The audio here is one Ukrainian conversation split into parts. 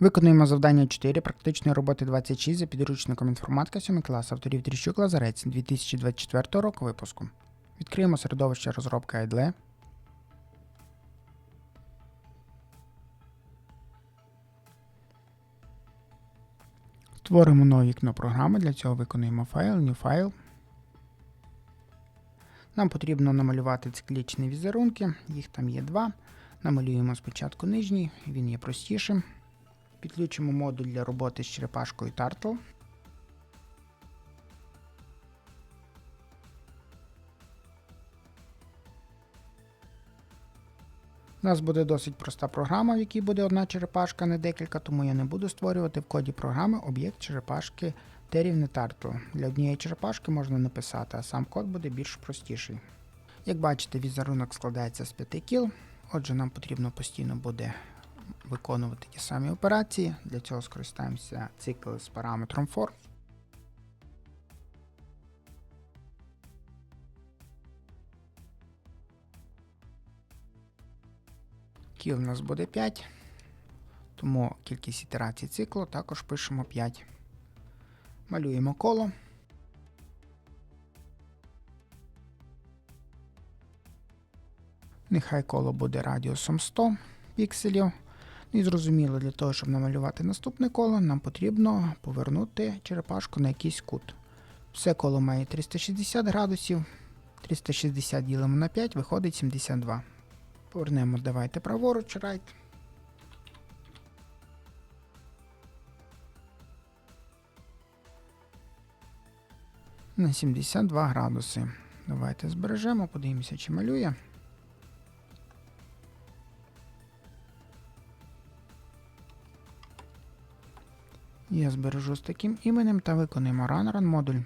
Виконуємо завдання 4 практичної роботи 26 за підручником інформатика 7 клас авторів Тріщук Лазарець 2024 року випуску. Відкриємо середовище розробки IDLE. Створимо нове вікно програми. Для цього виконуємо файл, New File. Нам потрібно намалювати циклічні візерунки, їх там є два. Намалюємо спочатку нижній, він є простішим. Підключимо модуль для роботи з черепашкою Turtle. У нас буде досить проста програма, в якій буде одна черепашка, не декілька, тому я не буду створювати в коді програми об'єкт черепашки T Turtle. Для однієї черепашки можна написати, а сам код буде більш простіший. Як бачите, візерунок складається з 5 кіл, отже, нам потрібно постійно буде виконувати ті самі операції. Для цього скористаємося цикл з параметром for. Кіл у нас буде 5, тому кількість ітерацій циклу також пишемо 5. Малюємо коло. Нехай коло буде радіусом 100 пікселів. Ну І зрозуміло, для того, щоб намалювати наступне коло, нам потрібно повернути черепашку на якийсь кут. Все коло має 360 градусів. 360 ділимо на 5, виходить 72. Повернемо, давайте праворуч, right. На 72 градуси. Давайте збережемо, подивимося, чи малює. Я збережу з таким іменем та виконуємо run run модуль.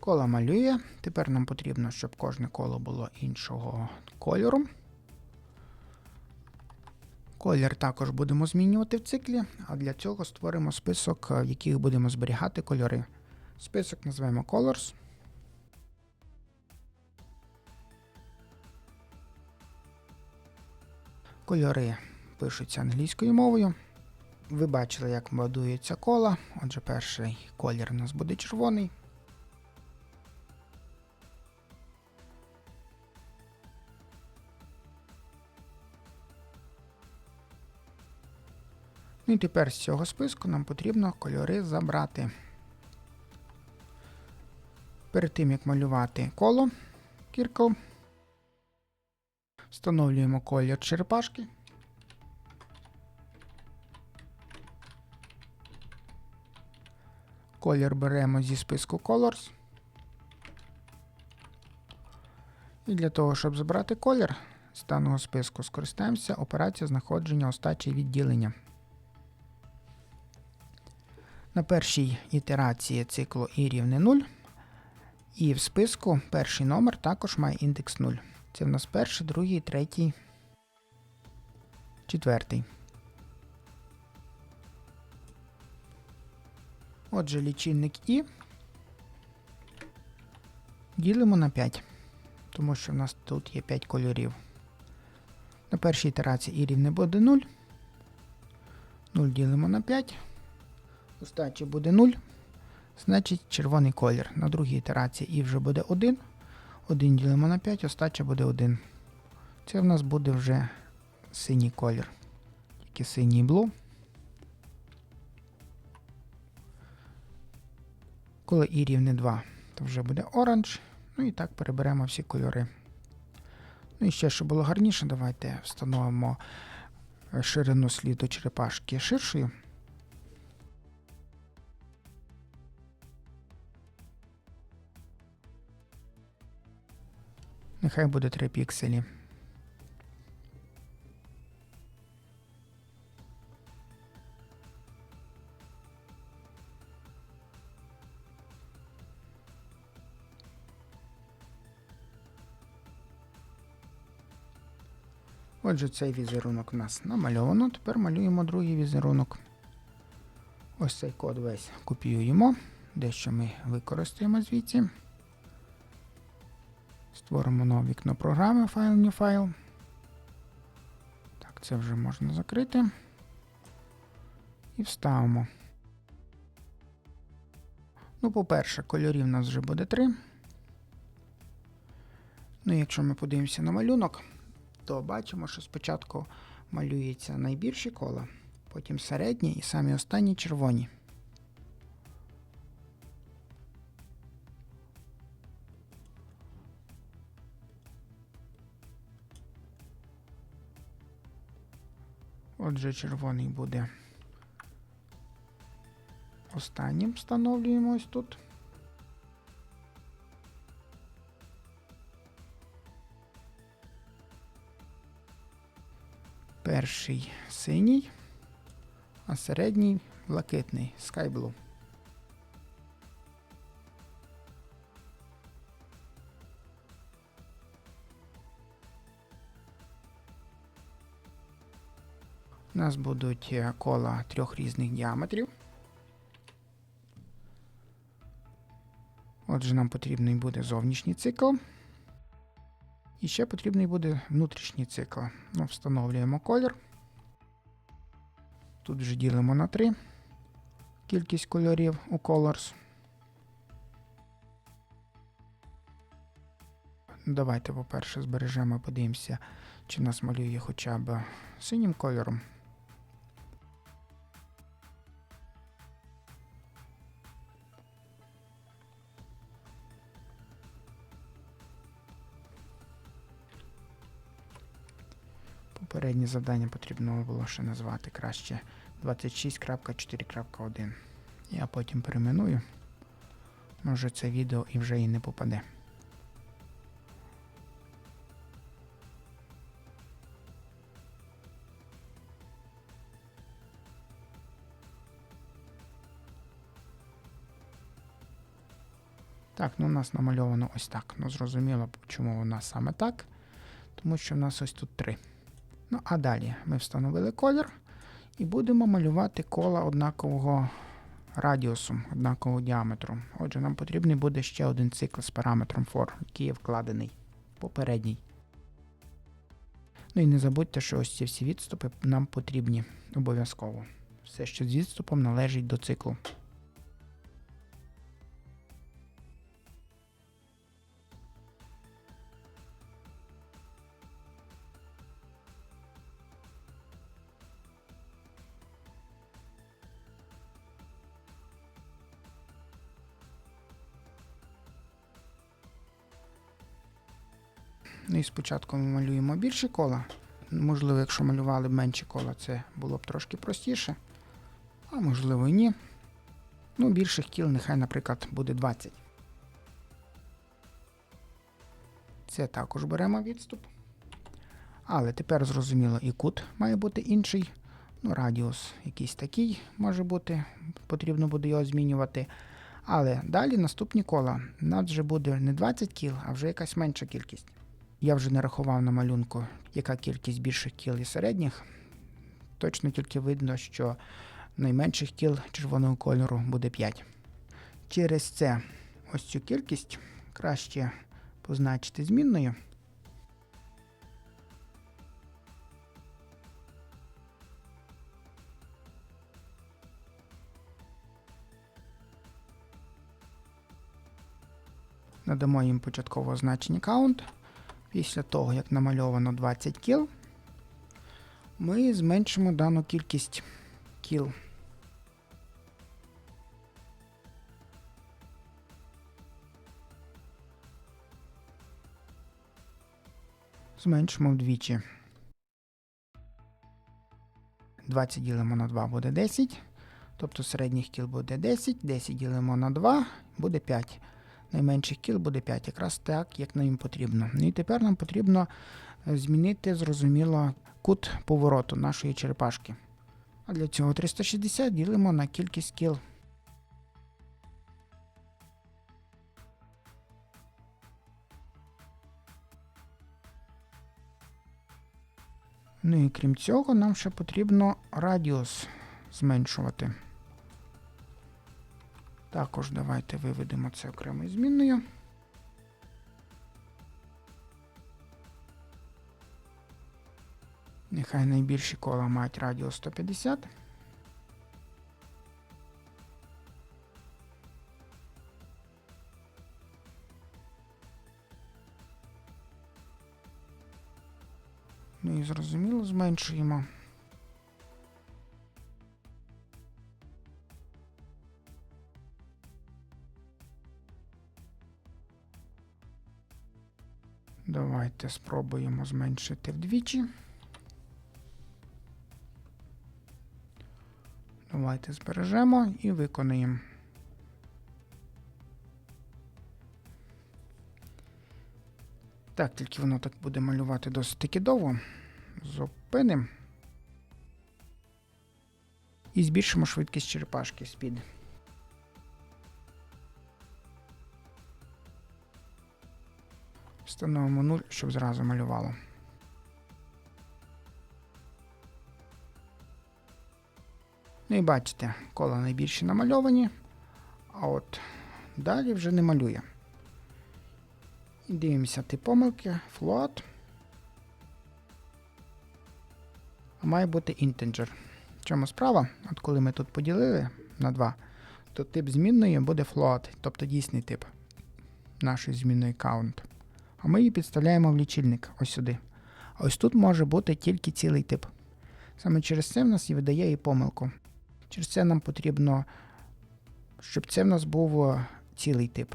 Коло малює. Тепер нам потрібно, щоб кожне коло було іншого кольору. Колір також будемо змінювати в циклі, а для цього створимо список, в яких будемо зберігати кольори. Список називаємо Colors. Кольори пишуться англійською мовою. Ви бачили, як будується кола. Отже, перший колір у нас буде червоний. Ну і тепер з цього списку нам потрібно кольори забрати. Перед тим, як малювати коло Кіркл, встановлюємо колір черепашки. Колір беремо зі списку Colors. І для того, щоб забрати колір з даного списку, скористаємося операцією знаходження остачі відділення. На першій ітерації циклу і рівне 0. І в списку перший номер також має індекс 0. Це в нас перший, другий, третій, четвертий. Отже, лічильник І ділимо на 5, тому що в нас тут є 5 кольорів. На першій ітерації І рівне буде 0. 0 ділимо на 5. Остачі буде 0. Значить червоний колір. На другій ітерації і вже буде 1. 1 ділимо на 5, остача буде 1. Це в нас буде вже синій колір. Тільки синій блу. Коли і рівне 2, то вже буде оранж. Ну і так переберемо всі кольори. Ну і ще, щоб було гарніше, давайте встановимо ширину сліду черепашки ширшою. Нехай буде 3 пікселі. Отже, цей візерунок у нас намальовано. Тепер малюємо другий візерунок. Ось цей код весь копіюємо. Дещо ми використаємо звідси. Створимо нове вікно програми файл new файл. Так, це вже можна закрити. І вставимо. Ну, по-перше, кольорів у нас вже буде 3. Ну, якщо ми подивимося на малюнок, то бачимо, що спочатку малюється найбільші кола, потім середні і самі останні червоні. Отже, червоний буде останнім встановлюємо ось тут. Перший синій, а середній блакитний Sky Blue. У нас будуть е, кола трьох різних діаметрів. Отже, нам потрібний буде зовнішній цикл. І ще потрібний буде внутрішній цикл. Ну, Встановлюємо колір. Тут вже ділимо на 3 кількість кольорів у Colors. Давайте, по-перше, збережемо, подивимося, чи нас малює хоча б синім кольором. Попереднє завдання потрібно було ще назвати краще 26.4.1. Я потім перейменую. Може це відео і вже і не попаде. Так, ну у нас намальовано ось так. Ну зрозуміло, чому у нас саме так. Тому що в нас ось тут три. Ну, а далі ми встановили колір і будемо малювати кола однакового радіусу, однакового діаметру. Отже, нам потрібний буде ще один цикл з параметром for, який є вкладений попередній. Ну і не забудьте, що ось ці всі відступи нам потрібні обов'язково. Все, що з відступом належить до циклу. Ну і спочатку ми малюємо більші кола. Можливо, якщо малювали б менші кола, це було б трошки простіше. А можливо ні. Ну, більших кіл нехай, наприклад, буде 20. Це також беремо відступ. Але тепер зрозуміло, і кут має бути інший. Ну, радіус якийсь такий може бути, потрібно буде його змінювати. Але далі наступні кола. У нас вже буде не 20 кіл, а вже якась менша кількість. Я вже не рахував на малюнку, яка кількість більших кіл і середніх. Точно тільки видно, що найменших кіл червоного кольору буде 5. Через це ось цю кількість краще позначити змінною. Надамо їм початкове значення count. Після того, як намальовано 20 кіл, ми зменшимо дану кількість кіл. Зменшимо вдвічі. 20 ділимо на 2 буде 10. Тобто середніх кіл буде 10, 10 ділимо на 2, буде 5 найменших кіл буде 5, якраз так, як нам потрібно. Ну І тепер нам потрібно е, змінити, зрозуміло, кут повороту нашої черепашки. А для цього 360 ділимо на кількість кіл. Ну і крім цього, нам ще потрібно радіус зменшувати. Також давайте виведемо це окремою змінною. Нехай найбільші кола мають радіус 150. Ну і зрозуміло, зменшуємо. Давайте спробуємо зменшити вдвічі. Давайте збережемо і виконаємо. Так, тільки воно так буде малювати досить таки довго. Зупинимо. І збільшимо швидкість черепашки speed. Встановимо 0, щоб зразу малювало. Ну і бачите, кола найбільші намальовані, а от далі вже не малює. І дивимося ті помилки, float. А має бути integer. В чому справа? От коли ми тут поділили на 2, то тип змінної буде float, тобто дійсний тип нашої змінної count. А ми її підставляємо в лічильник ось сюди. А ось тут може бути тільки цілий тип. Саме через це в нас і видає і помилку. Через це нам потрібно, щоб це в нас був е, цілий тип.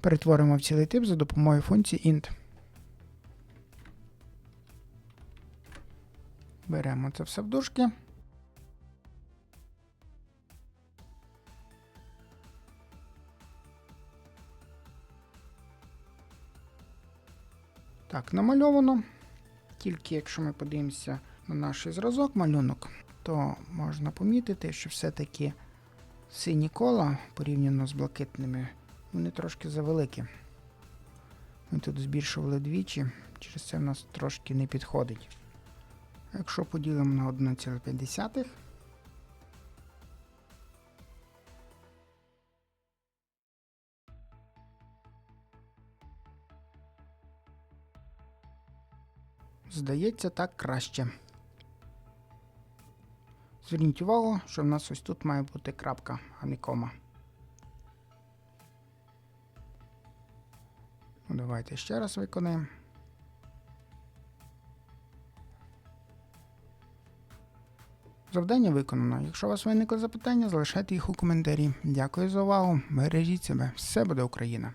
Перетворимо в цілий тип за допомогою функції int. Беремо це все в дужки. Так, намальовано. Тільки якщо ми подивимося на наш зразок малюнок, то можна помітити, що все-таки сині кола порівняно з блакитними, вони трошки завеликі. Ми тут збільшували двічі, через це в нас трошки не підходить. Якщо поділимо на 1,5, здається так краще. Зверніть увагу, що в нас ось тут має бути крапка, а не кома. Ну, давайте ще раз виконаємо. Завдання виконано. Якщо у вас виникли запитання, залишайте їх у коментарі. Дякую за увагу. Бережіть себе. Все буде Україна!